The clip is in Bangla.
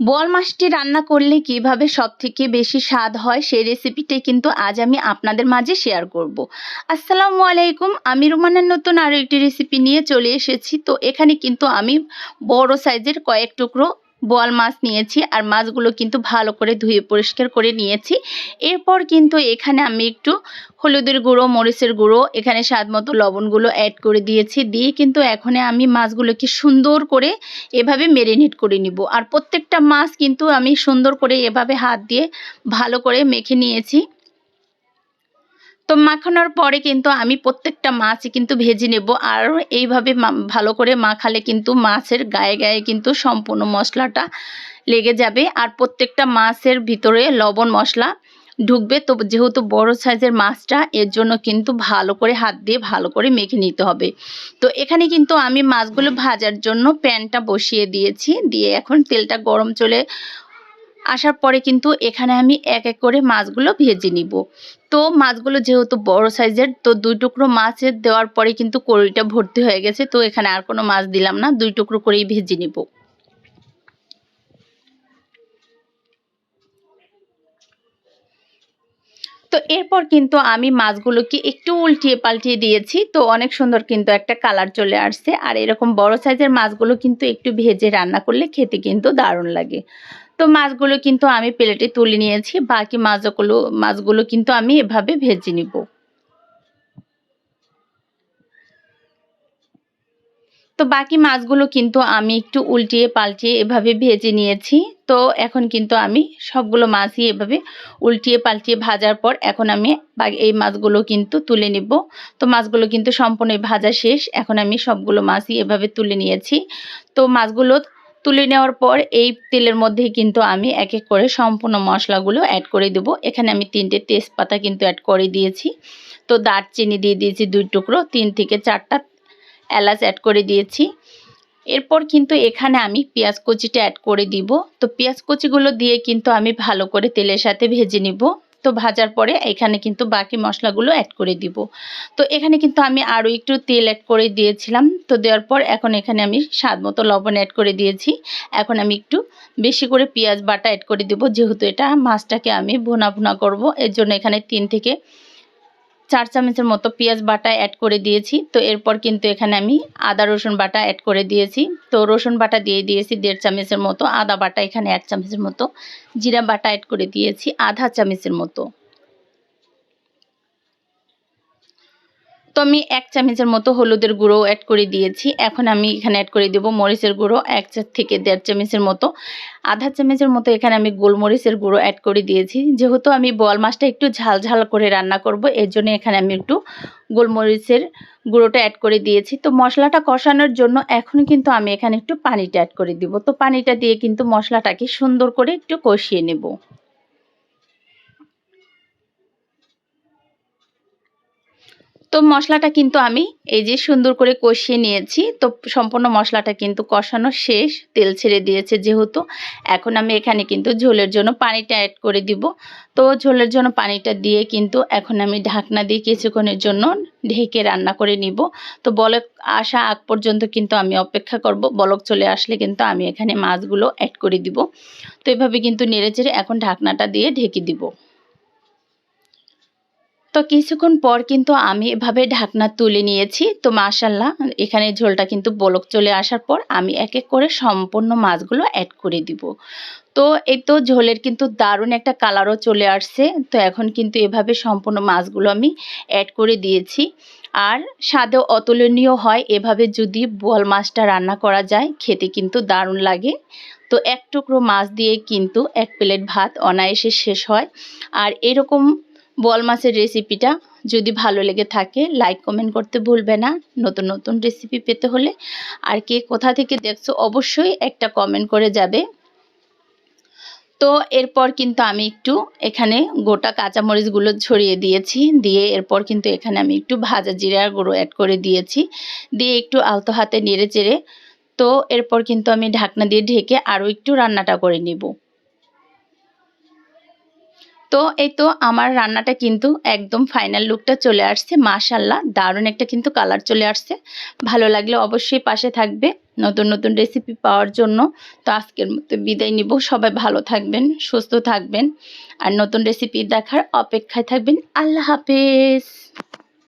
বোয়াল মাছটি রান্না করলে কীভাবে সবথেকে বেশি স্বাদ হয় সেই রেসিপিটি কিন্তু আজ আমি আপনাদের মাঝে শেয়ার করব। আসসালামু আলাইকুম, আমি রুমানের নতুন আরও একটি রেসিপি নিয়ে চলে এসেছি তো এখানে কিন্তু আমি বড় সাইজের কয়েক টুকরো বোয়াল মাছ নিয়েছি আর মাছগুলো কিন্তু ভালো করে ধুয়ে পরিষ্কার করে নিয়েছি। এরপর কিন্তু এখানে আমি একটু হলুদের গুঁড়ো, মরিচের গুঁড়ো, এখানে স্বাদ মতো লবণগুলো অ্যাড করে দিয়েছি। দিয়ে কিন্তু এখন আমি মাছগুলোকে সুন্দর করে এভাবে মেরিনেট করে নিব। আর প্রত্যেকটা মাছ কিন্তু আমি সুন্দর করে এভাবে হাত দিয়ে ভালো করে মেখে নিয়েছি। তো মাখানোর পরে কিন্তু আমি প্রত্যেকটা মাছই কিন্তু ভেজে নেব আর এইভাবে ভালো করে মাখালে কিন্তু মাছের গায়ে গায়ে কিন্তু সম্পূর্ণ মশলাটা লেগে যাবে। আর প্রত্যেকটা মাছের ভিতরে লবণ মশলা ঢুকবে। তো যেহেতু বড় সাইজের মাছটা, এর জন্য কিন্তু ভালো করে হাত দিয়ে ভালো করে মেখে নিতে হবে। তো এখানে কিন্তু আমি মাছগুলো ভাজার জন্য প্যানটা বসিয়ে দিয়েছি। দিয়ে এখন তেলটা গরম চলে আসার পরে কিন্তু এখানে আমি এক এক করে মাছগুলো ভেজে নিব। তো মাছগুলো যেহেতু বড় সাইজের, তো দুই টুকরো মাছের দেওয়ার পরে কিন্তু কড়িটা ভর্তি হয়ে গেছে, তো এখানে আর কোনো মাছ দিলাম না, দুই টুকরো করেই ভেজে নিব। তো এরপর কিন্তু আমি মাছগুলোকে একটু উল্টিয়ে পাল্টিয়ে দিয়েছি, তো অনেক সুন্দর কিন্তু একটা কালার চলে আসছে। আর এরকম বড় সাইজের মাছগুলো কিন্তু একটু ভেজে রান্না করলে খেতে কিন্তু দারুণ লাগে। তো মাছগুলো কিন্তু আমি প্লেটে তুলে নিয়েছি, বাকি মাছগুলো মাছগুলো কিন্তু আমি এভাবে ভেজে নিব। তো বাকি মাছগুলো কিন্তু আমি একটু উল্টিয়ে পাল্টিয়ে এভাবে ভেজে নিয়েছি। তো এখন কিন্তু আমি সবগুলো মাছই এভাবে উল্টিয়ে পাল্টিয়ে ভাজার পর এখন আমি এই মাছগুলো কিন্তু তুলে নিব। তো মাছগুলো কিন্তু সম্পূর্ণ ভাজা শেষ, এখন আমি সবগুলো মাছই এভাবে তুলে নিয়েছি। তো মাছগুলো তুলে নেওয়ার পর এই তেলের মধ্যেই কিন্তু আমি এক এক করে সম্পূর্ণ মশলাগুলো অ্যাড করে দেবো। এখানে আমি তিনটে তেজপাতা কিন্তু অ্যাড করে দিয়েছি। তো দারচিনি দিয়ে দিয়েছি দুই টুকরো, তিন থেকে চারটা এলাচ অ্যাড করে দিয়েছি। এরপর কিন্তু এখানে আমি পেঁয়াজ কুচিটা অ্যাড করে দিব। তো পেঁয়াজ কুচিগুলো দিয়ে কিন্তু আমি ভালো করে তেলের সাথে ভেজে নিব। তো ভাজার পরে এখানে কিন্তু বাকি মশলাগুলো অ্যাড করে দিব। তো এখানে কিন্তু আমি আরও একটু তেল অ্যাড করে দিয়েছিলাম। তো দেওয়ার পর এখন এখানে আমি স্বাদ মতো লবণ অ্যাড করে দিয়েছি। এখন আমি একটু বেশি করে পেঁয়াজ বাটা অ্যাড করে দিব। যেহেতু এটা মাছটাকে আমি ভুনা ভুনা করব, এর জন্য এখানে তিন থেকে চার চামচের মতো পেঁয়াজ বাটা অ্যাড করে দিয়েছি। তো এরপর কিন্তু এখানে আমি আদা, রসুন বাটা অ্যাড করে দিয়েছি। তো রসুন বাটা দিয়ে দিয়েছি দেড় চামচের মতো, আদা বাটা এখানে এক চামচের মতো, জিরা বাটা অ্যাড করে দিয়েছি, আধা চামচের মতো। তো আমি এক চামচের মতো হলুদের গুঁড়ো অ্যাড করে দিয়েছি। এখন আমি এখানে অ্যাড করে দেবো মরিচের গুঁড়ো, এক থেকে দেড় চামচের মতো। আধা চামচের মতো এখানে আমি গোলমরিচের গুঁড়ো অ্যাড করে দিয়েছি। যেহেতু আমি বল মাছটা একটু ঝাল ঝাল করে রান্না করব, এর জন্য এখানে আমি একটু গোলমরিচের গুঁড়োটা অ্যাড করে দিয়েছি। তো মশলাটা কষানোর জন্য এখন কিন্তু আমি এখানে একটু পানিটা অ্যাড করে দিব। তো পানিটা দিয়ে কিন্তু মশলাটাকে সুন্দর করে একটু কষিয়ে নেব। তো মশলাটা কিন্তু আমি এই যে সুন্দর করে কষিয়ে নিয়েছি। তো সম্পূর্ণ মশলাটা কিন্তু কষানো শেষ। তেল ছেড়ে দিয়েছে যেহেতু। এখন আমি এখানে কিন্তু ঝোলের জন্য পানিটা অ্যাড করে দিব। তো ঝোলের জন্য পানিটা দিয়ে কিন্তু এখন আমি ঢাকনা দিয়ে কিছুক্ষণের জন্য ঢেকে রান্না করে নিব। তো বলক আসা আগ পর্যন্ত কিন্তু আমি অপেক্ষা করব। বলক চলে আসলে কিন্তু আমি এখানে মাছগুলো অ্যাড করে দিব। তো এভাবে কিন্তু নেড়ে চেড়ে এখন ঢাকনাটা দিয়ে ঢেকে দিব। তো কিছুক্ষণ পর কিন্তু আমি এভাবে ঢাকনা তুলে নিয়েছি। তো মাশাল্লাহ এখানে ঝোলটা কিন্তু বলক চলে আসার পর আমি এক এক করে সম্পূর্ণ মাছগুলো অ্যাড করে দিব। তো এই তো ঝোলের কিন্তু দারুণ একটা কালারও চলে আসছে। তো এখন কিন্তু এভাবে সম্পূর্ণ মাছগুলো আমি অ্যাড করে দিয়েছি। আর স্বাদেও অতুলনীয় হয় এভাবে যদি বোয়াল মাছটা রান্না করা যায়, খেতে কিন্তু দারুণ লাগে। তো এক টুকরো মাছ দিয়ে কিন্তু এক প্লেট ভাত অনায়াসে শেষ হয়। আর এরকম বল মাছের রেসিপিটা যদি ভালো লেগে থাকে লাইক কমেন্ট করতে ভুলবে না। নতুন নতুন রেসিপি পেতে হলে আর কে কোথা থেকে দেখছ অবশ্যই একটা কমেন্ট করে যাবে। তো এরপর কিন্তু আমি একটু এখানে গোটা কাঁচামরিচগুলো ছড়িয়ে দিয়েছি, দিয়ে এরপর কিন্তু এখানে আমি একটু ভাজা জিরার গুঁড়ো অ্যাড করে দিয়েছি, দিয়ে একটু আলতো হাতে নেড়ে চেড়ে তো এরপর কিন্তু আমি ঢাকনা দিয়ে ঢেকে আরও একটু রান্নাটা করে নেব। তো এই তো আমার রান্নাটা কিন্তু একদম ফাইনাল লুকটা চলে আসছে। মাশাল্লাহ দারুণ একটা কিন্তু কালার চলে আসছে। ভালো লাগলে অবশ্যই পাশে থাকবে নতুন নতুন রেসিপি পাওয়ার জন্য। তো আজকের মতো বিদায় নিব। সবাই ভালো থাকবেন, সুস্থ থাকবেন। আর নতুন রেসিপি দেখার অপেক্ষায় থাকবেন। আল্লাহ হাফেজ।